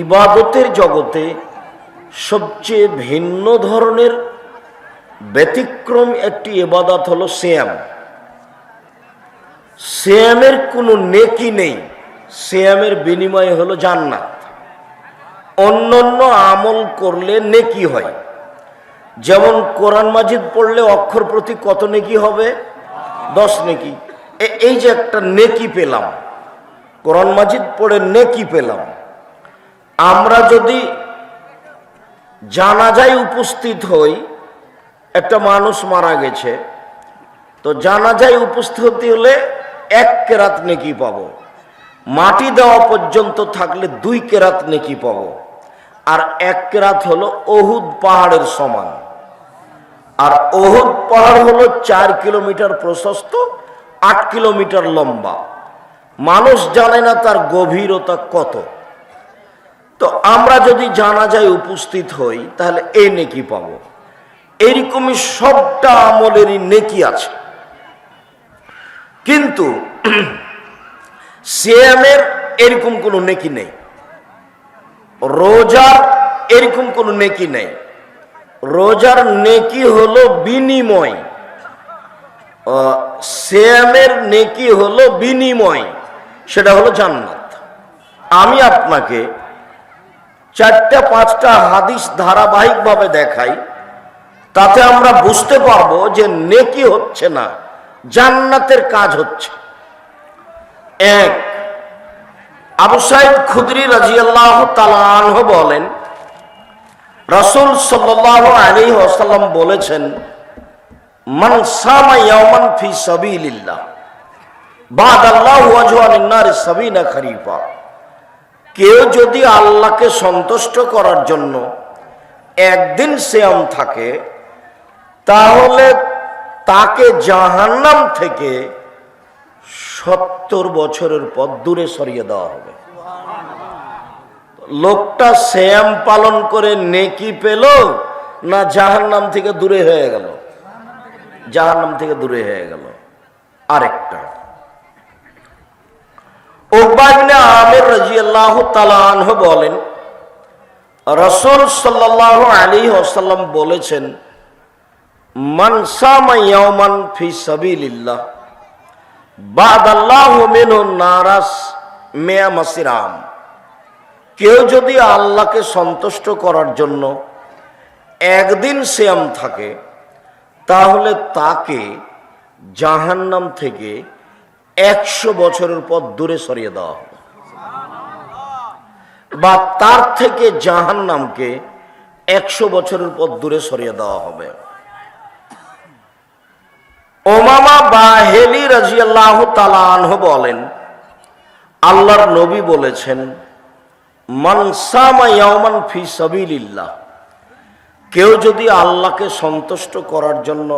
ইবাদতের জগতে সবচেয়ে ভিন্ন ধরনের ব্যতিক্রম একটি ইবাদত হলো শ্যাম শ্যামের কোনো নেকি নেই। শ্যামের বিনিময় হলো জান্নাত। অন্যান্য আমল করলে নেকি হয়। যেমন কোরআন মাজিদ পড়লে অক্ষর প্রতি কত নেকি হবে? দশ নেকি। এই যে একটা নেকি পেলাম। কোরআন মাজিদ পড়ে নেকি পেলাম। আমরা যদি জানাজায় উপস্থিত হই, একটা মানুষ মারা গেছে, তো জানাজায় উপস্থিত হলে এক কেরাত নেকি পাবো। মাটি দেওয়া পর্যন্ত থাকলে দুই কেরাত নেকি পাব। আর এক কেরাত হলো অহুদ পাহাড়ের সমান। আর অহুদ পাহাড় হলো চার কিলোমিটার প্রশস্ত, আট কিলোমিটার লম্বা। মানুষ জানে না তার গভীরতা কত। তো আমরা যদি জানা যায় উপস্থিত হই তাহলে এই নেকি পাব। এইরকমই সবটা আমলেরই নেকি আছে। কিন্তু সিয়ামের এরকম কোনো নেকি নেই। রোজার এরকম কোনো নেকি নেই। রোজার নেকি হলো বিনিময়। আহ, সিয়ামের নেকি হলো বিনিময়। সেটা হলো জান্নাত। আমি আপনাকে চারটা, পাঁচটা হাদিস ধারাবাহিকভাবে দেখাই, তাতে আমরা বুঝতে পারব যে নেকি হচ্ছে না, জান্নাতের কাজ হচ্ছে। এক, আবু সাইদ খুদরি রাজিয়াল্লাহ তালাহ বলেন, রসুল সাল্লাহ আলী আসাল্লাম বলেছেন, মান সামা ইয়ামান ফি সাবিলিল্লাহ বাদ আল্লাহ খরিফা। কেউ যদি আল্লাহকে সন্তুষ্ট করার জন্য একদিন শ্যাম থাকে, তাহলে তাকে জাহান্নাম থেকে সত্তর বছরের পর দূরে সরিয়ে দেওয়া হবে। লোকটা শ্যাম পালন করে নেকি পেল না জাহান্নাম থেকে দূরে হয়ে গেল? জাহান্নাম থেকে দূরে হয়ে গেল। আরেকটা। ওবাইনে আমের রাজিয়াল্লাহ তালাহ বলেন, রসুল সাল্লাহ আলী ওসাল্লাম বলেছেন মানসামা ইয়ামান ফি সাবিলিল্লাহ বাদ আল্লাহ মেনু নারাস মেয়া মাসিরাম। কেউ যদি আল্লাহকে সন্তুষ্ট করার জন্য একদিন শ্যাম থাকে, তাহলে তাকে জাহান্নাম থেকে একশো বছরের পর দূরে সরিয়ে দেওয়া হবে। বা তার থেকে জাহান্নামকে একশো বছরের পর দূরে সরিয়ে দেওয়া হবে। ওমামা বা হেলি রাজিয়াল্লাহ তালাহ বলেন, আল্লাহর নবী বলেছেন মানসামা ইয়ামান ফি সাবিলিল্লাহ কেউ যদি আল্লাহকে সন্তুষ্ট করার জন্য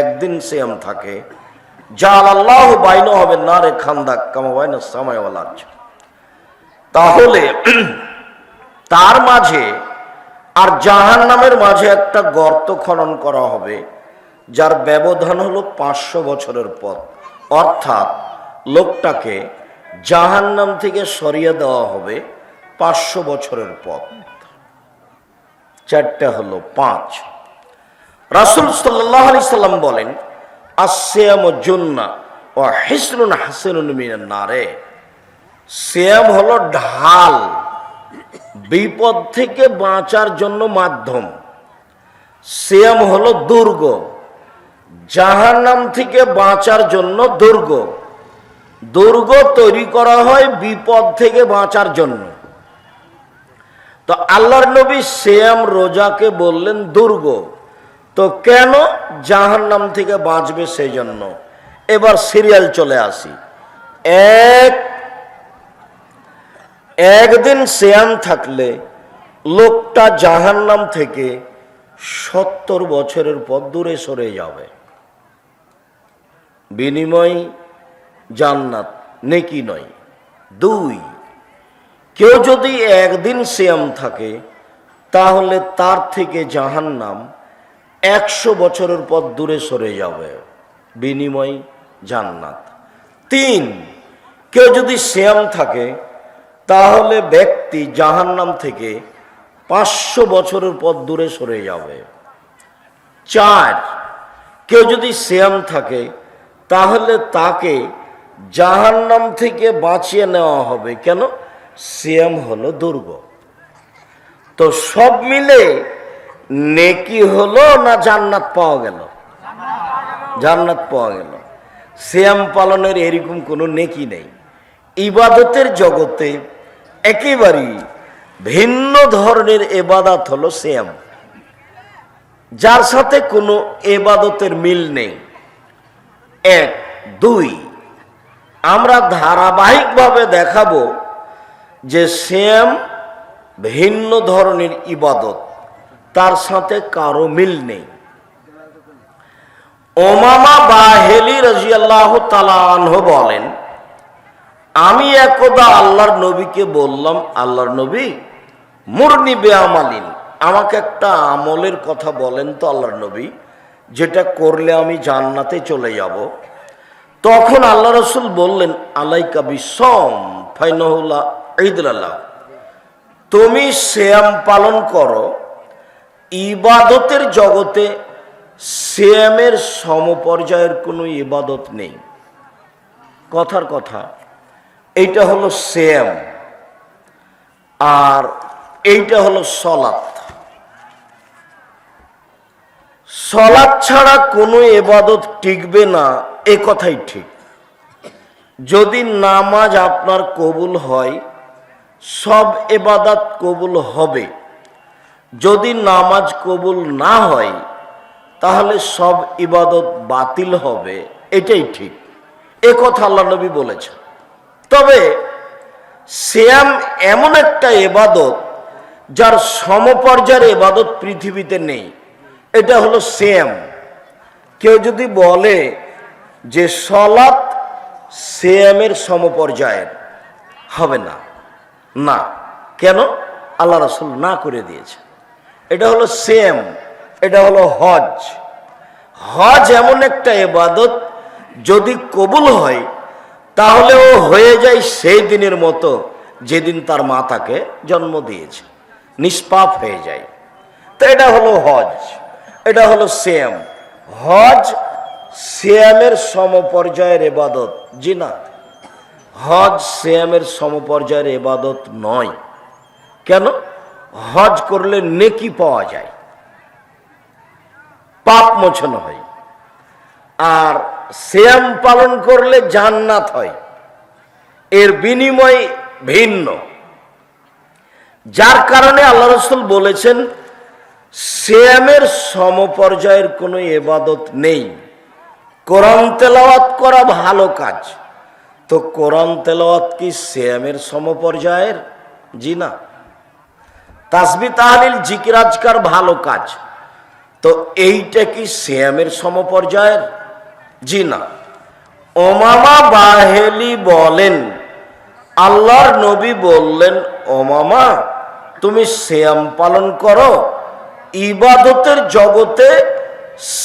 একদিন সিয়াম থাকে জাল আল্লাহ বাইন হবে না রে খান্দাক কামাবাইন সামায়ালার তাহলে তার মাঝে আর জাহান নামের মাঝে একটা গর্ত খনন করা হবে, যার ব্যবধান হলো পাঁচশো বছরের পথ। অর্থাৎ লোকটাকে জাহান্নাম থেকে সরিয়ে দেওয়া হবে পাঁচশো বছরের পথ। চারটা হলো পাঁচ। রাসুল সাল্লাহ আলি সাল্লাম বলেন আসিয়াম ও হিসনুন হাসিনুন মিনান নারে। শ্যাম হলো ঢাল, বিপদ থেকে বাঁচার জন্য মাধ্যম। শ্যাম হলো দুর্গ জাহার নাম থেকে বাঁচার জন্য দুর্গ। দুর্গ তৈরি করা হয় বিপদ থেকে বাঁচার জন্য। তো আল্লাহর নবী শ্যাম রোজাকে বললেন দুর্গ। তো কেন জাহান্নাম থেকে বাঁচবে সেই জন্য এবার সিরিয়াল চলে আসি। এক, একদিন শ্যাম থাকলে লোকটা জাহান্নাম থেকে সত্তর বছরের পর দূরে সরে যাবে। বিনিময় জান্নাত, নেকি নয়। দুই, কেউ যদি একদিন শ্যাম থাকে, তাহলে তার থেকে জাহান্নাম একশো বছরের পর দূরে সরে যাবে। বিনিময় জান্নাত। তিন, কেউ যদি শ্যাম থাকে, তাহলে ব্যক্তি জাহান্নাম থেকে পাঁচশো বছরের পর দূরে সরে যাবে। চার, কেউ যদি শ্যাম থাকে, তাহলে তাকে জাহান্নাম থেকে বাঁচিয়ে নেওয়া হবে। কেন? শ্যাম হলো দুর্গ। তো সব মিলে নেকি হলো না জান্নাত পাওয়া গেল? জান্নাত পাওয়া গেল। শ্যাম পালনের এরকম কোনো নেকি নেই। ইবাদতের জগতে একেবারেই ভিন্ন ধরনের এবাদত হলো শ্যাম যার সাথে কোনো এবাদতের মিল নেই। এক, দুই, আমরা ধারাবাহিকভাবে দেখাবো যে শ্যাম ভিন্ন ধরনের ইবাদত। তার সাথে কারও মিল নেই। ওমামা বাহেলি রাজিয়াল্লাহ তালাহ বলেন, আমি একদা আল্লাহর নবীকে বললাম, আল্লাহর নবী, মুরনি বেআমালিন, আমাকে একটা আমলের কথা বলেন তো আল্লাহর নবী, যেটা করলে আমি জান্নাতে চলে যাব। তখন আল্লাহ রসুল বললেন, আলাইকা বিসম ফাইনহুল্লাহ ঈদুল্লাহ তুমি শ্যাম পালন করো ইবাদতের জগতে শ্যামের সমপর্যায়ের কোনো ইবাদত নেই। কথার কথা, এইটা হলো শ্যাম আর এইটা হলো সলাৎ। সলাৎ ছাড়া কোনো এবাদত টিকবে না, এ কথাই ঠিক। যদি নামাজ আপনার কবুল হয়, সব এবাদাত কবুল হবে। যদি নামাজ কবুল না হয়, তাহলে সব ইবাদত বাতিল হবে। এটাই ঠিক। এ কথা আল্লাহ নবী বলেছেন। তবে শ্যাম এমন একটা এবাদত যার সমপর্যায়ের এবাদত পৃথিবীতে নেই। এটা হলো শ্যাম কেউ যদি বলে যে সলাৎ শ্যামের সমপর্যায়ের, হবে না। না। কেন? আল্লাহ রসুল না করে দিয়েছে এটা হলো সেম এটা হলো হজ। হজ এমন একটা এবাদত যদি কবুল হয়, তাহলে ও হয়ে যায় সেই দিনের মতো যেদিন তার মা তাকে জন্ম দিয়েছে। নিষ্পাপ হয়ে যায়। তো এটা হলো হজ, এটা হলো সেম হজ সিয়ামের সমপর্যায়ের এবাদত জি না? হজ সিয়ামের সমপর্যায়ের এবাদত নয়। কেন? হজ করলে নেকি পাওয়া যায়। পাপ মোছন হয়। আর শ্যাম পালন করলে জান্নাত হয়। এর বিনিময় ভিন্ন। যার কারণে আল্লাহ রসুল বলেছেন শ্যামের সমপর্যায়ের কোনো এবাদত নেই। কোরআন তেলাওয়াত করা ভালো কাজ। তো কোরআন তেলাওয়াত কি শ্যামের সমপর্যায়ের? জি না। তাসবি তাহলিল জিকিরাজকার ভালো কাজ। তো এইটা কি শ্যামের সমপর্যায়ের? জি না। ওমামা বাহেলি বলেন, আল্লাহর নবী বললেন, ওমামা, তুমি শ্যাম পালন করো। ইবাদতের জগতে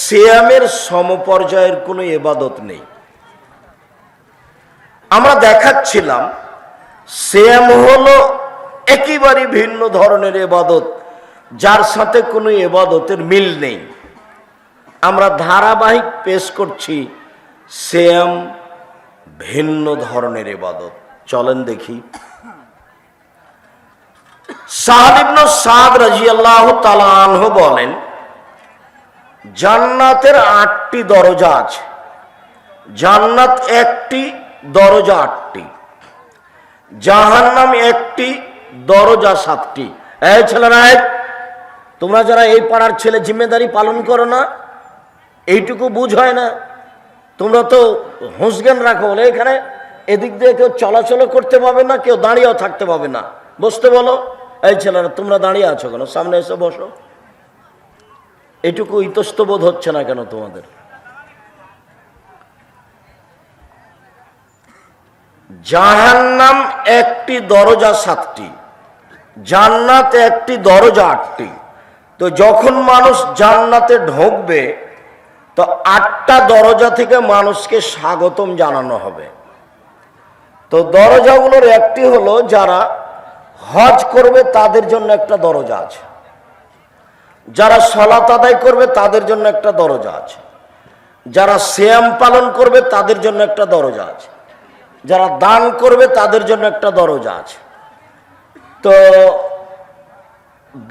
শ্যামের সমপর্যায়ের কোনো ইবাদত নেই। আমরা দেখাচ্ছিলাম শ্যাম হলো একেবারে ভিন্ন ধরনের এবাদত, যার সাথে কোনো এবাদতের মিল নেই। আমরা ধারাবাহিক পেশ করছি সেম ভিন্ন ধরনের এবাদত। চলেন দেখি। সাহাবিবন সাদ রাজিয়াল্লাহ তালাহ বলেন, জান্নাতের আটটি দরজা আছে। জান্নাত একটি, দরজা আটটি। জাহান্নাম একটি দরজা সাতটি। এই ছেলেরা, তোমরা যারা এই পাড়ার ছেলে জিম্মেদারি পালন করো না, এইটুকু বুঝ হয় না। তোমরা তো হুঁসজ্ঞান রাখো, বলে এখানে এদিক দিয়ে কেউ চলাচল করতে পাবে না, কেউ দাঁড়িয়েও থাকতে পাবে না। বসতে বলো? এই ছেলেরা, তোমরা দাঁড়িয়ে আছো কেন? সামনে এসে বসো। এটুকু ইতস্তবোধ হচ্ছে না কেন তোমাদের? জাহান্নাম একটি দরজা সাতটি। জান্নাত একটি দরজা আটটি। তো যখন মানুষ জান্নাতে ঢুকবে, তো আটটা দরজা থেকে মানুষকে স্বাগতম জানানো হবে। তো দরজাগুলোর একটি হলো যারা হজ করবে, তাদের জন্য একটা দরজা আছে। যারা সলাত আদায় করবে, তাদের জন্য একটা দরজা আছে। যারা শ্যাম পালন করবে, তাদের জন্য একটা দরজা আছে। যারা দান করবে, তাদের জন্য একটা দরজা আছে। তো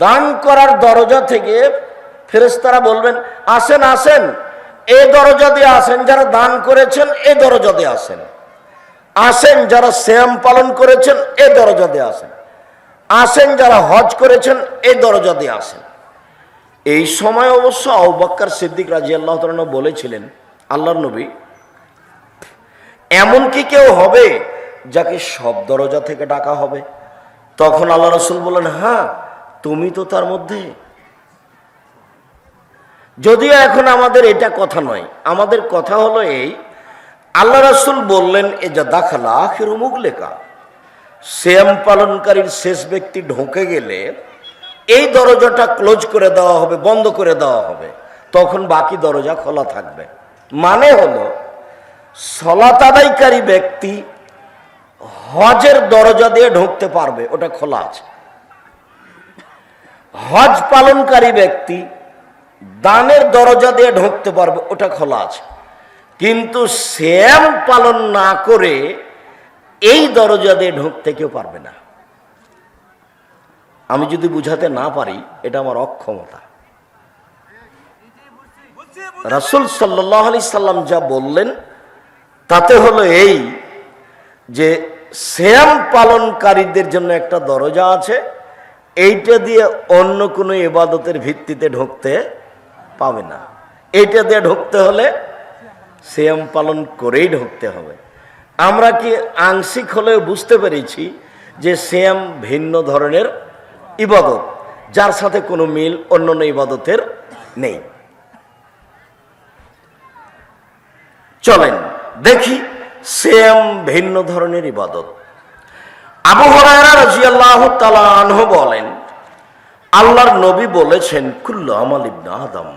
দান করার দরজা থেকে ফেরেশতারা বলবেন, আসেন আসেন। এ দরজা দিয়ে আসেন, যারা দান করেছেন, এ দরজা দিয়ে আসেন। আসেন, যারা শ্যাম পালন করেছেন, এ দরজা দিয়ে আসেন। আসেন, যারা হজ করেছেন, এ দরজা দিয়ে আসেন। এই সময় অবশ্য আউবাক্কার সিদ্দিক রাজি আল্লাহ বলেছিলেন, আল্লাহর নবী, এমন কি কেউ হবে যাকে সব দরজা থেকে ডাকা হবে? তখন আল্লাহ রসুল বললেন হ্যাঁ তুমি তো তার মধ্যে। যদিও এখন আমাদের এটা কথা নয়। আমাদের কথা হলো এই, আল্লাহ রসুল বললেন এ যা দাখালা আখের মুখ লেখা শ্যাম পালনকারীর শেষ ব্যক্তি ঢোকে গেলে এই দরজাটা ক্লোজ করে দেওয়া হবে, বন্ধ করে দেওয়া হবে। তখন বাকি দরজা খোলা থাকবে। মানে হলো, সলাত আদায়কারী ব্যক্তি হজের দরজা দিয়ে ঢুকতে পারবে, ওটা খোলা আছে। হজ পালনকারী ব্যক্তি দানের দরজা দিয়ে ঢুকতে পারবে, ওটা খোলা আছে। কিন্তু শ্যাম পালন না করে এই দরজা দিয়ে ঢুকতে কেউ পারবে না। আমি যদি বুঝাতে না পারি, এটা আমার অক্ষমতা। রাসুল সাল্লাহ আলি সাল্লাম যা বললেন, তাতে হলো এই যে শ্যাম পালনকারীদের জন্য একটা দরজা আছে, এইটা দিয়ে অন্য কোনো ইবাদতের ভিত্তিতে ঢুকতে পাবে না। এইটা দিয়ে ঢুকতে হলে শ্যাম পালন করেই ঢুকতে হবে। আমরা কি আংশিক হলেও বুঝতে পেরেছি যে শ্যাম ভিন্ন ধরনের ইবাদত, যার সাথে কোনো মিল অন্য অন্য ইবাদতের নেই। চলেন, দেখি সেম ভিন্ন ধরনের ইবাদত। আবু হরায়রা রাজিয়াল্লাহ তাআলা বলেন, আল্লাহর নবী বলেছেন, কুল্লু আমাল ইবনে আদম,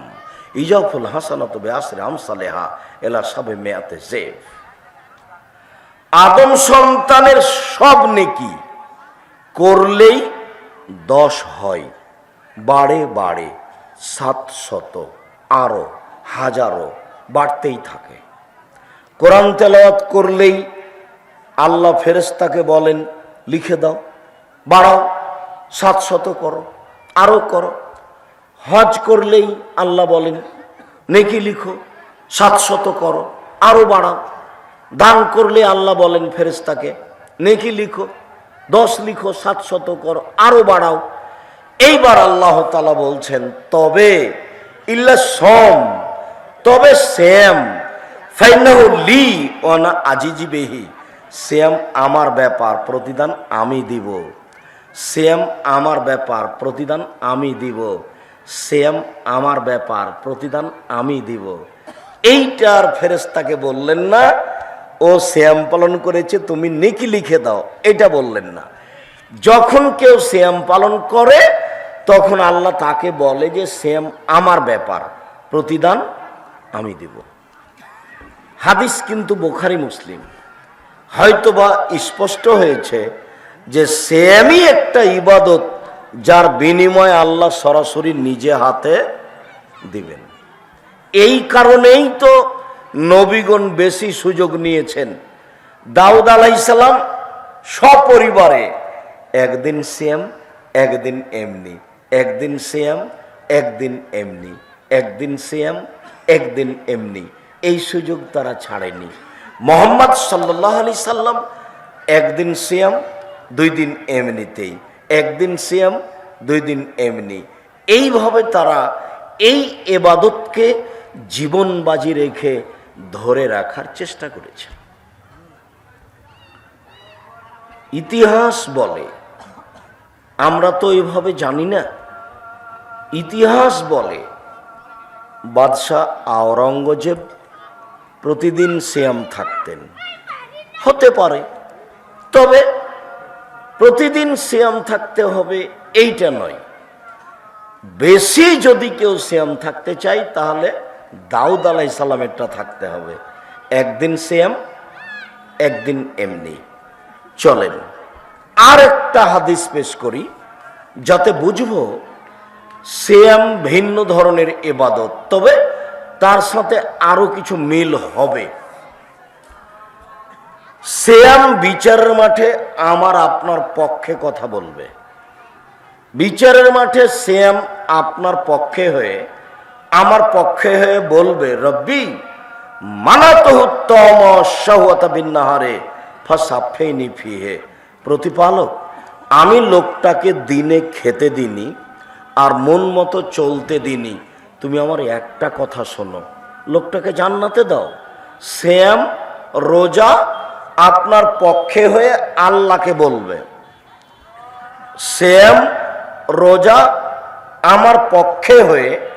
ইজাফুল হাসানাত বিআসরি আমসালেহা এলা সাবে মেয়াতে জেফ আদম সন্তানের সব নেকি করলেই দশ হয়, বাড়ে বাড়ে সাত শত আরও হাজারো বাড়তেই থাকে। কোরআন তেলাওয়াত করলেই আল্লাহ ফেরেস্তাকে বলেন, লিখে দাও, বাড়াও, সাত শত করো আরও করো। হজ করলেই আল্লাহ বলেন, নেকি লিখো, সাত শত করো আরও বাড়াও। দান করলে আল্লাহ বলেন ফেরেস্তাকে নেকি লিখো, দশ লিখো, সাত শত করো আরও বাড়াও। এইবার আল্লাহ তালা বলছেন, তবে, ইল্লা সম, তবে শ্যাম ফাইনাহু লি ওয়ানা আজিজি বেহি শ্যাম আমার ব্যাপার প্রতিদান আমি দিব। শ্যাম আমার ব্যাপার প্রতিদান আমি দিব। শ্যাম আমার ব্যাপার প্রতিদান আমি দিব। এইটার ফেরেস্তাকে বললেন না, ও শ্যাম পালন করেছে, তুমি নেকি লিখে দাও। এটা বললেন না। যখন কেউ শ্যাম পালন করে, তখন আল্লাহ তাকে বলে যে শ্যাম আমার ব্যাপার প্রতিদান আমি দিব। হাদিস কিন্তু বোখারি, মুসলিম। হয়তোবা স্পষ্ট হয়েছে যে সেমই একটা ইবাদত যার বিনিময়ে আল্লাহ সরাসরি নিজে হাতে দিবেন। এই কারণেই তো নবীগণ বেশি সুযোগ নিয়েছেন। দাউদ আলাইসালাম সপরিবারে একদিন শ্যাম একদিন এমনি। একদিন শ্যাম একদিন এমনি। একদিন শ্যাম একদিন এমনি। এই সুযোগ তারা ছাড়েনি। মোহাম্মদ সাল্লাহ আলি সাল্লাম একদিন শ্যাম দুই দিন এমনিতেই। একদিন শ্যাম দুই দিন এমনি। এইভাবে তারা এই এবাদতকে জীবন বাজি রেখে ধরে রাখার চেষ্টা করেছে। ইতিহাস বলে, আমরা তো এইভাবে জানি না। ইতিহাস বলে, বাদশাহ আওরঙ্গজেব প্রতিদিন শ্যাম থাকতেন। হতে পারে। তবে প্রতিদিন শ্যাম থাকতে হবে এইটা নয়। বেশি যদি কেউ শ্যাম থাকতে চাই তাহলে দাউদ আলাই সালামেরটা থাকতে হবে। একদিন শ্যাম একদিন এমনি। চলেন আর একটা হাদিস পেশ করি, যাতে বুঝব সেম ভিন্ন ধরনের এবাদত তবে তার সাথে আরও কিছু মিল হবে। সেম বিচারের মাঠে আমার আপনার পক্ষে কথা বলবে। বিচারের মাঠে সেম আপনার পক্ষে হয়ে, আমার পক্ষে হয়ে বলবে, রব্বি মানাতম সহতা বিন্নাহারে ফসাফেনি ফিহে। প্রতিপালক, আমি লোকটাকে দিনে খেতে দিনি আর মন মতো চলতে দিনি। তুমি আমার একটা কথা শোনো। লোকটাকে জান্নাতে দাও। শ্যাম, রোজা আপনার পক্ষে হয়ে আল্লাহকে বলবে। শ্যাম, রোজা আমার পক্ষে হয়ে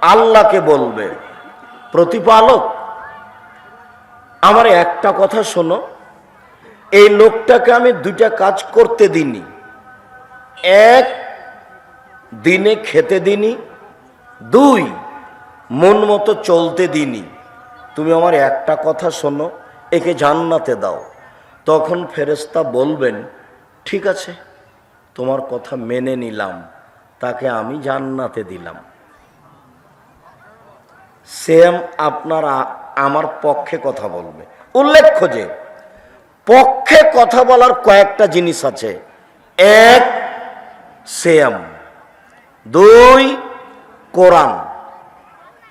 আল্লাহকে বলবে। প্রতিপালক, আমার একটা কথা শোনো। এই লোকটাকে আমি দুইটা কাজ করতে দিনি এক, দিনে খেতে দিনি দুই, মন মতো চলতে দিনি তুমি আমার একটা কথা শোনো, একে জান্নাতে দাও। তখন ফেরেস্তা বলবেন, ঠিক আছে, তোমার কথা মেনে নিলাম, তাকে আমি জান্নাতে দিলাম। সেম আপনার আমার পক্ষে কথা বলবে। উল্লেখ্য যে, পক্ষে কথা বলার কয়েকটা জিনিস আছে। এক, সেম। দুই কোরআন।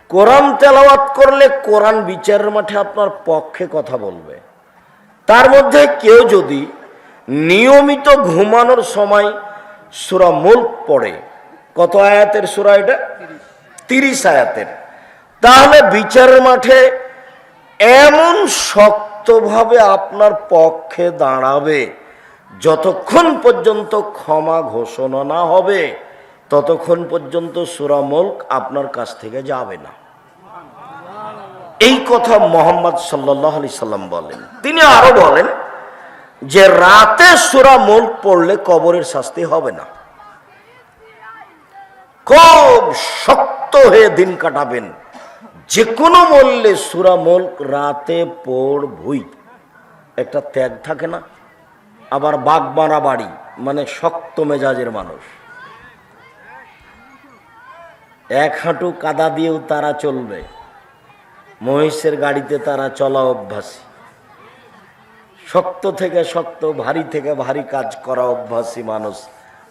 কোরআন তেলাওয়াত করলে কোরআন বিচারের মাঠে আপনার পক্ষে কথা বলবে। তার মধ্যে কেউ যদি নিয়মিত ঘুমানোর সময় সুরা মুল্ক পড়ে, কত আয়াতের সুরা এটা? তিরিশ আয়াতের। তাহলে বিচারের মাঠে এমন শক্তভাবে আপনার পক্ষে দাঁড়াবে, যতক্ষণ পর্যন্ত ক্ষমা ঘোষণা না হবে। ততক্ষণ পর্যন্ত সুরা মুল্ক আপনার কাছ থেকে যাবে না। এই কথা মোহাম্মদ সাল্লাহ আলি সাল্লাম বলেন। তিনি আরও বলেন যে রাতে সুরা মুল্ক পড়লে কবরের শাস্তি হবে না। খুব শক্ত হয়ে দিন কাটাবেন। যে কোনো মূল্যে সুরা মুল্ক রাতে পড়বই। একটা ত্যাগ থাকে না? আবার বাগমারা বাড়ি মানে শক্ত মেজাজের মানুষ। এক হাঁটু কাদা দিয়েও তারা চলবে। মহিষের গাড়িতে তারা চলা অভ্যাসী। শক্ত থেকে শক্ত, ভারী থেকে ভারী কাজ করা অভ্যাসী মানুষ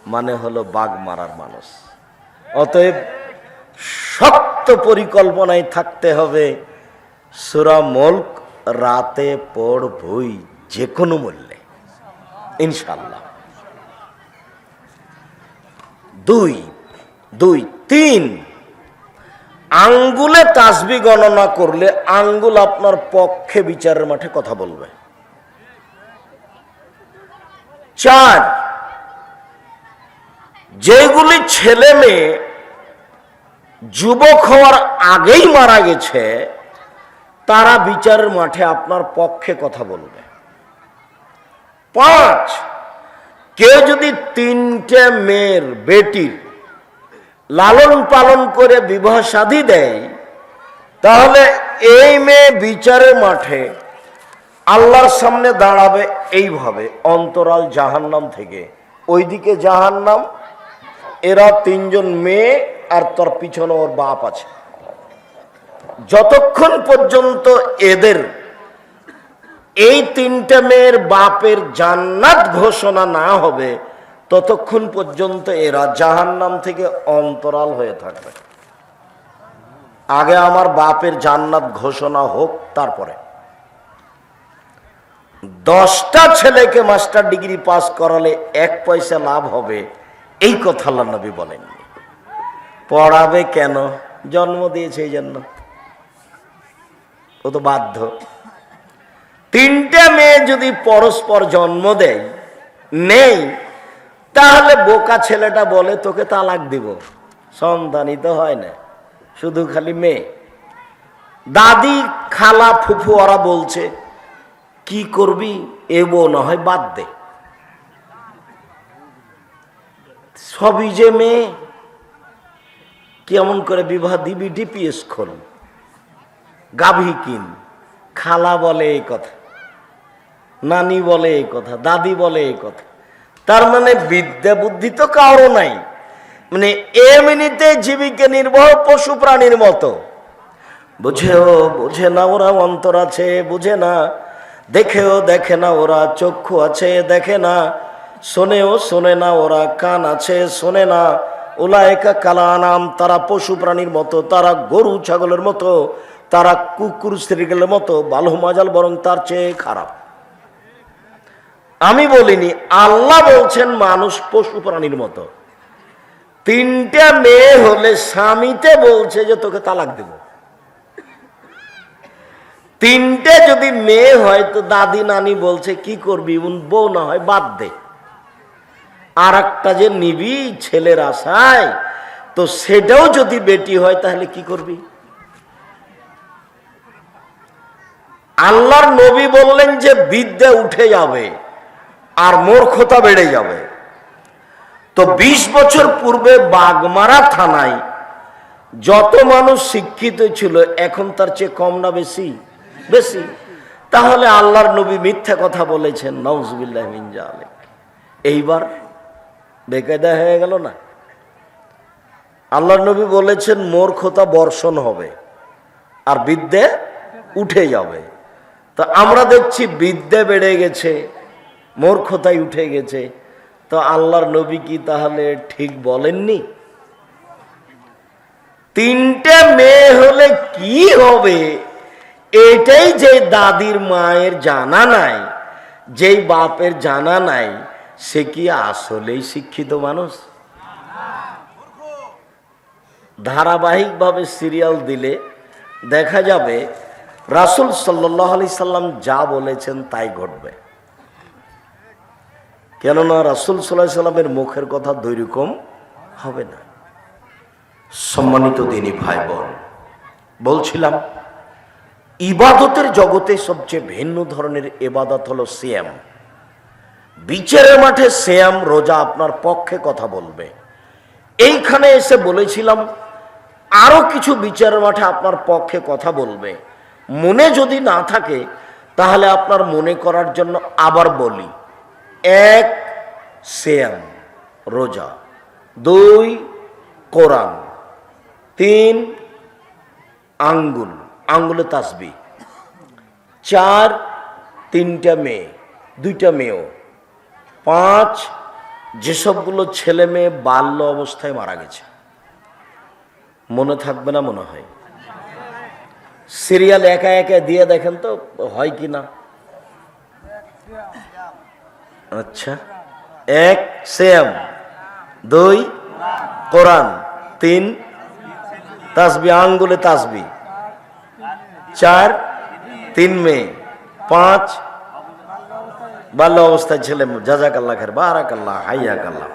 মানে হলো বাঘ মারার মানুষ। অতএব শক্ত পরিকল্পনায় থাকতে হবে। সুরা মুল্ক রাতে পড়বই যে কোনো মূল্যে ইনশাল্লাহ দুই দুই, তিন। আঙ্গুলে তাসবি গণনা করলে আঙ্গুল আপনার পক্ষে বিচারের মাঠে কথা বলবে। চার যেগুলি ছেলে মেয়ে যুবক হওয়ার আগেই মারা গেছে, তারা বিচারের মাঠে আপনার পক্ষে কথা বলবে। পাঁচ, কেউ যদি তিনটে মেয়ের বেটির লালন পালন করে বিবাহ সাধী দেয়, তাহলে এই মেয়ে বিচারের মাঠে আল্লাহর সামনে দাঁড়াবে এইভাবে, অন্তরাল জাহান্নাম থেকে। ওইদিকে জাহান্নাম, এরা তিনজন মেয়ে আর তার পিছনে ওর বাপ আছে। যতক্ষণ পর্যন্ত এদের এই তিনটে মেয়ের বাপের জান্নাত ঘোষণা না হবে ততক্ষণ পর্যন্ত এরা জাহান্নাম থেকে অন্তরাল হয়ে থাকবে। আগে আমার বাপের জান্নাত ঘোষণা হোক, তারপরে। দশটা ছেলেকে মাস্টার ডিগ্রি পাস করালে এক পয়সা লাভ হবে, এই কথা আল্লাহ নবী বলেননি পড়াবে কেন? জন্ম দিয়েছে এই জন্য। ও তো বাধ্য। তিনটে মেয়ে যদি পরস্পর জন্ম দেয়, নেই তাহলে বোকা ছেলেটা বলে, তোকে তালাক দিব। সন্তানই তো হয় না, শুধু খালি মেয়ে। দাদি খালা ফুফু ওরা বলছে, কি করবি? এ বউ না হয় বাদ দে। সবই যে মেয়ে, কেমন করে বিবাহ দিবি? ডিপিএস খোল, গাভী কিন। খালা বলে এই কথা, নানি বলে এই কথা, দাদি বলে এই কথা। তার মানে বিদ্যা বুদ্ধি তো কারও নাই। মানে এমনিতে জীবিকা নির্বাহ পশু প্রাণীর মতো। বুঝেও বুঝে না ওরা অন্তর আছে, বুঝে না। দেখেও দেখে না ওরা চক্ষু আছে, দেখে না। শোনেও শোনে না ওরা কান আছে, শোনে না। ওলায়কা কালা নাম তারা পশু প্রাণীর মতো, তারা গরু ছাগলের মতো, তারা কুকুর শ্রীগেলের মতো বালু মাজাল, বরং তার চেয়ে খারাপ। আমি বলিনি, আল্লাহ বলছেন মানুষ পশু প্রাণীর মতো। তিনটা মেয়ে হলে স্বামীতে বলছে যে তোকে তালাক দেব। তিনটে যদি মেয়ে হয় তো দাদি নানি বলছে, কি করবি? বউ না হয় বাদ দে। আর একটা যে নিবি ছেলের আশায়, তো সেটাও যদি বেটি হয় তাহলে কি করবি? আল্লাহর নবী বললেন যে বিদ্যা উঠে যাবে। আর মূর্খতা বেড়ে যাবে। তো ২০ বছর পূর্বে বাগমারা থানায় যত মানুষ শিক্ষিত ছিল, এখন তার চেয়ে কম না বেশি? বেশি। তাহলে আল্লাহর নবী মিথ্যা কথা বলেছেন নওজবিল্লাহ এইবার বেকায়দা হয়ে গেল না? আল্লাহর নবী বলেছেন, মূর্খতা বর্ষণ হবে আর বিদ্যে উঠে যাবে। তো আমরা দেখছি বিদ্যে বেড়ে গেছে। মূর্খতাই উঠে গেছে। তো আল্লাহর নবী কি তাহলে ঠিক বলেননি? তিনটে মেয়ে হলে কি হবে? এটাই যে দাদির মায়ের জানা নাই, যেই বাপের জানা নাই, সে কি আসলেই শিক্ষিত মানুষ? ধারাবাহিকভাবে সিরিয়াল দিলে দেখা যাবে রাসুল সাল্লাহ আলি সাল্লাম যা বলেছেন তাই ঘটবে। কেননা রাসুল সাল্লাহ সাল্লামের মুখের কথা দুই রকম হবে না। সম্মানিত দিনী ভাই বোন বলছিলাম, ইবাদতের জগতে সবচেয়ে ভিন্ন ধরনের এবাদত হলো সিয়াম। বিচারের মাঠে শ্যাম রোজা আপনার পক্ষে কথা বলবে। এইখানে এসে বলেছিলাম, আরও কিছু বিচারের মাঠে আপনার পক্ষে কথা বলবে। মনে যদি না থাকে, তাহলে আপনার মনে করার জন্য আবার বলি। এক শ্যাম রোজা। দুই, কোরআন। তিন, আঙ্গুল। আঙ্গুলে তাসবি। চার, তিনটা মেয়ে, দুইটা মেয়েও। পাঁচ, যেসবগুলো ছেলে মেয়ে বাল্য অবস্থায় মারা গেছে। মনে থাকবে না মনে হয়। সিরিয়াল একা একা দিয়ে দেখেন তো, হয় কি না? আচ্ছা। এক সেম দুই, কোরআন। তিন, তাসবি, আঙ্গুলে তাসবি। চার, তিন মেয়ে। পাঁচ, বাল্য অবস্থায় ছেলে যা যা আল্লাহ খের বারাক আল্লাহ হাইয়াক আল্লাহ